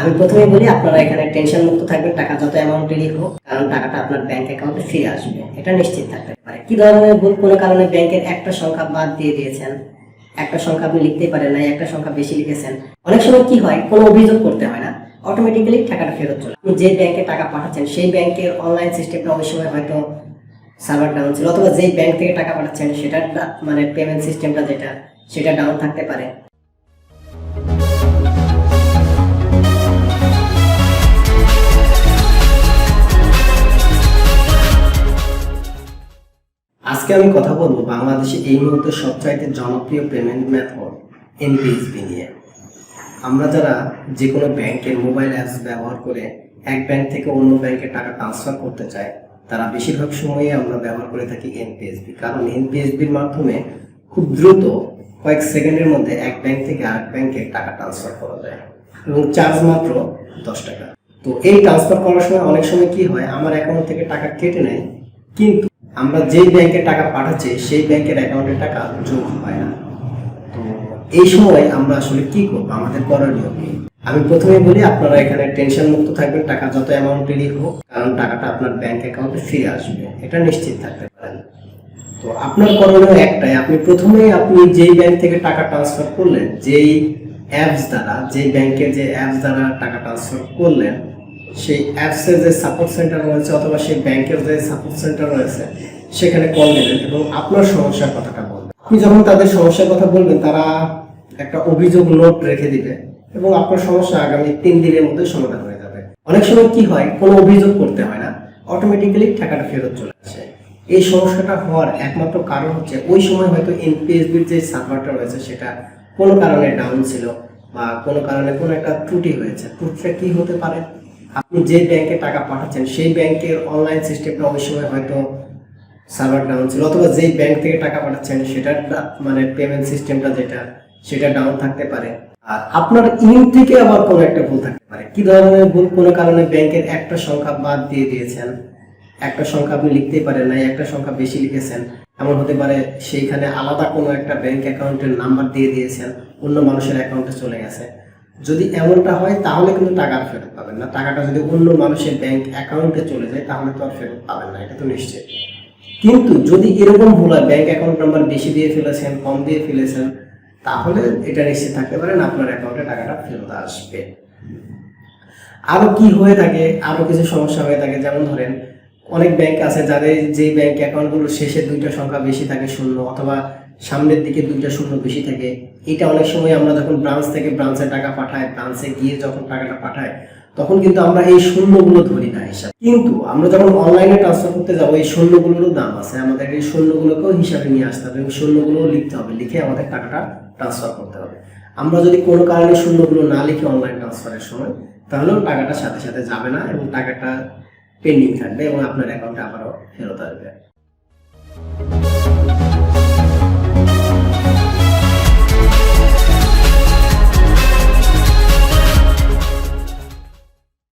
আমি প্রথমে বলি, আপনারা এখানে টেনশন মুক্ত থাকবেন, টাকা যত অ্যামাউন্টেরই হোক কারণ টাকাটা আপনার ব্যাংক অ্যাকাউন্টে ফিরে আসবে। এটা নিশ্চিত থাকতে পারে। কি ধরনের ভুল কোনো কারণে ব্যাংকের একটা সংখ্যা বাদ দিয়ে দিয়েছেন? একটা সংখ্যা আপনি লিখতেই পারেন না একটা সংখ্যা বেশি লিখেছেন। অনেক সময় কি হয়, কোনো অভিযোগ করতে হয় না। অটোমেটিক্যালি টাকাটা ফেরত চলে আপনি যে ব্যাংকে টাকা পাঠাচ্ছেন, সেই ব্যাংকের অনলাইন সিস্টেমটা ওই সময় হয়তো সার্ভার ডাউন ছিল, অথবা যেই ব্যাংক থেকে টাকা পাঠাচ্ছেন, সেটার ডা- মানে পেমেন্ট সিস্টেমটা যেটা, সেটা ডাউন থাকতে পারে। আজকে আমি কথা বলব বাংলাদেশে এই মুহূর্তে সবচাইতে জনপ্রিয় পেমেন্ট মেথড এনপিএসবি নিয়ে। আমরা যারা যে কোনো ব্যাংকের মোবাইল অ্যাপস ব্যবহার করে এক ব্যাংক থেকে অন্য ব্যাংকে টাকা ট্রান্সফার করতে চাই তারা বেশিরভাগ সময়ই আমরা ব্যবহার করে থাকি এনপিএসবি কারণ এনপিএসবির মাধ্যমে খুব দ্রুত কয়েক সেকেন্ডের মধ্যে এক ব্যাংক থেকে আরেক ব্যাংকে টাকা ট্রান্সফার করা যায় এবং চার্জ মাত্র দশ টাকা। তো এই ট্রান্সফার করার সময় অনেক সময় কি হয়, আমার অ্যাকাউন্ট থেকে টাকা কেটে নেয়, কিন্তু আমরা যেই ব্যাংকে টাকা পাঠাচ্ছি, সেই ব্যাংকের অ্যাকাউন্টে টাকা যোগ হয় না। তো এই সময় আমরা আসলে কি করব? আমাদের করণীয় কি? আমি প্রথমে বলি, আপনারা এখানে টেনশন মুক্ত থাকবেন, টাকা যত অ্যামাউন্টেরই হোক কারণ টাকাটা আপনার ব্যাংক অ্যাকাউন্টে ফিরে আসবে। এটা নিশ্চিত থাকতে পারেন। তো আপনার করণীয় একটাই, আপনি প্রথমে আপনি যেই ব্যাংক থেকে টাকা ট্রান্সফার করলেন, যেই অ্যাপস দ্বারা, যেই ব্যাংকে যে অ্যাপস দ্বারা টাকা ট্রান্সফার করলেন সেই অ্যাপসের যে সাপোর্ট সেন্টার রয়েছে অথবা সেই ব্যাংকের যে সাপোর্ট সেন্টার রয়েছে, সেখানে কল দেবেন এবং আপনার সমস্যার কথাটা বলবেন আপনি যখন তাদের সমস্যার কথা বলবেন, তারা একটা অভিযোগ নোট রেখে দিবে এবং আপনার সমস্যা আগামী তিন দিনের মধ্যে সমাধান হয়ে যাবে। অনেক সময় কি হয়, কোনো অভিযোগ করতে হয় না অটোমেটিক্যালি টাকাটা ফেরত চলে আসে। এই সমস্যাটা হওয়ার একমাত্র কারণ হচ্ছে, ওই সময় হয়তো এনপিএসবির যে সার্ভারটা রয়েছে, সেটা কোনো কারণে ডাউন ছিল বা কোনো কারণে কোনো একটা ত্রুটি হয়েছে। ত্রুটিটা কি হতে পারে? আপনি যে ব্যাংকে টাকা পাঠাচ্ছেন, সেই ব্যাংকের অনলাইন সিস্টেমটা ওই সময় হয়তো সার্ভার ডাউন ছিল, অথবা যেই ব্যাংক থেকে টাকা পাঠাচ্ছেন, সেটার মানে পেমেন্ট সিস্টেমটা যেটা, সেটা ডাউন থাকতে পারে। আর আপনার ইন থেকে আবার কোনো একটা ভুল থাকতে পারে। কি ধরনের ভুল? কোনো কারণে ব্যাংকের একটা সংখ্যা বাদ দিয়ে দিয়েছেন। একটা সংখ্যা আপনি লিখতেই পারেন না একটা সংখ্যা বেশি লিখেছেন। এমন হতে পারে সেইখানে আলাদা কোনো একটা ব্যাংক অ্যাকাউন্টের নাম্বার দিয়ে দিয়েছেন, অন্য মানুষের অ্যাকাউন্টে চলে গেছে। যদি এমনটা হয়, তাহলে কিন্তু টাকা ফেরত পাবেন না। টাকাটা যদি অন্য মানুষের ব্যাংক অ্যাকাউন্টে চলে যায়, তাহলে তো আর ফেরত পাবেন না, এটা তো নিশ্চিত কিন্তু যদি এরকম ভুল হয় ব্যাংক অ্যাকাউন্ট নাম্বার বেশি দিয়ে ফেলেছেন, কম দিয়ে ফেলেছেন, তাহলে এটা নিশ্চিত থাকতে পারেন, আপনার অ্যাকাউন্টে টাকাটা ফেরত আসবে। আরও কি হয়ে থাকে, আরও কিছু সমস্যা হয়ে থাকে, যেমন ধরেন, অনেক ব্যাংক আছে, যাদের যে ব্যাংক অ্যাকাউন্টগুলো শেষের দুইটা সংখ্যা বেশি থাকে শূন্য, অথবা সামনের দিকে দুইটা শূন্য বেশি থাকে। এটা অনেক সময় আমরা যখন ব্রাঞ্চ থেকে ব্রাঞ্চে টাকা পাঠাই ব্রাঞ্চে গিয়ে যখন টাকাটা পাঠাই, তখন কিন্তু আমরা এই শূন্যগুলো ধরি না হিসাব। কিন্তু আমরা যখন অনলাইনে ট্রান্সফার করতে যাব, এই শূন্যগুলোরও দাম আছে। আমাদের এই শূন্যগুলোকেও হিসাবে নিয়ে আসতে হবে এবং শূন্যগুলোও লিখতে হবে, লিখে আমাদের টাকাটা ট্রান্সফার করতে হবে। আমরা যদি কোনো কারণে শূন্যগুলো না লিখি অনলাইন ট্রান্সফারের সময়, তাহলেও টাকাটা সাথে সাথে যাবে না এবং টাকাটা পেন্ডিং থাকবে এবং আপনার অ্যাকাউন্টে আবারও ফেরত আসবে।